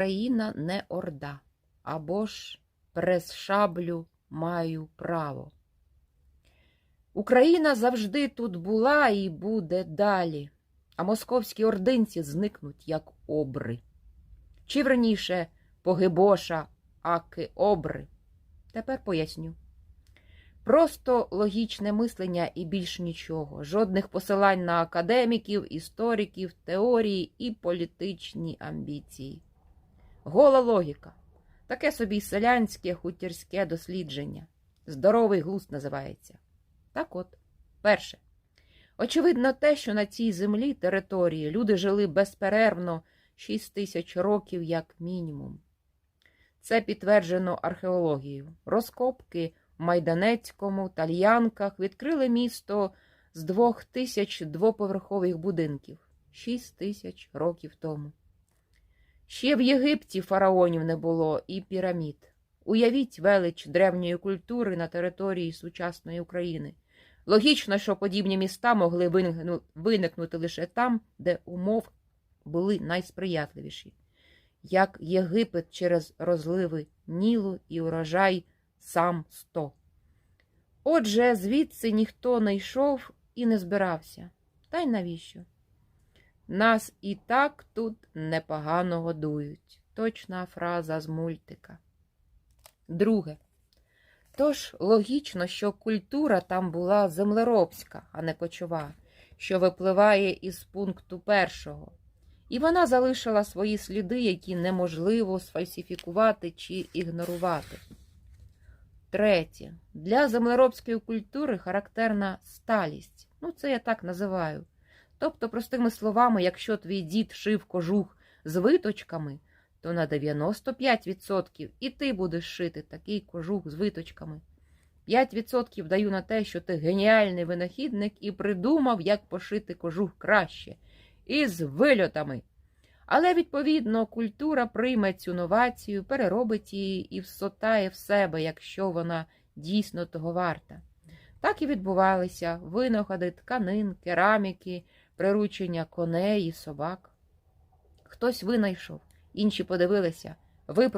Україна не орда, або ж през шаблю маю право. Україна завжди тут була і буде далі, а московські ординці зникнуть, як обри. Чи верніше погибоша, аки обри. Тепер поясню. Просто логічне мислення і більш нічого. Жодних посилань на академіків, істориків, теорії і політичні амбіції. Гола логіка. Таке собі селянське хутірське дослідження. Здоровий глузд називається. Так от, перше. Очевидно те, що на цій землі території люди жили безперервно 6 тисяч років як мінімум. Це підтверджено археологією. Розкопки в Майданецькому, Тальянках відкрили місто з двох тисяч двоповерхових будинків 6 тисяч років тому. Ще в Єгипті фараонів не було і пірамід. Уявіть велич древньої культури на території сучасної України. Логічно, що подібні міста могли виникнути лише там, де умов були найсприятливіші, як Єгипет через розливи Нілу і урожай сам сто. Отже, звідси ніхто не йшов і не збирався. Та й навіщо? Нас і так тут непогано годують. Точна фраза з мультика. Друге. Тож логічно, що культура там була землеробська, а не кочова, що випливає із пункту першого. І вона залишила свої сліди, які неможливо сфальсифікувати чи ігнорувати. Третє. Для землеробської культури характерна сталість. Ну, це я так називаю. Тобто, простими словами, якщо твій дід шив кожух з виточками, то на 95% і ти будеш шити такий кожух з виточками. 5% даю на те, що ти геніальний винахідник і придумав, як пошити кожух краще. Із вильотами. Але, відповідно, культура прийме цю новацію, переробить її і всотає в себе, якщо вона дійсно того варта. Так і відбувалися винаходи тканин, кераміки, приручення коней і собак. Хтось винайшов, інші подивилися,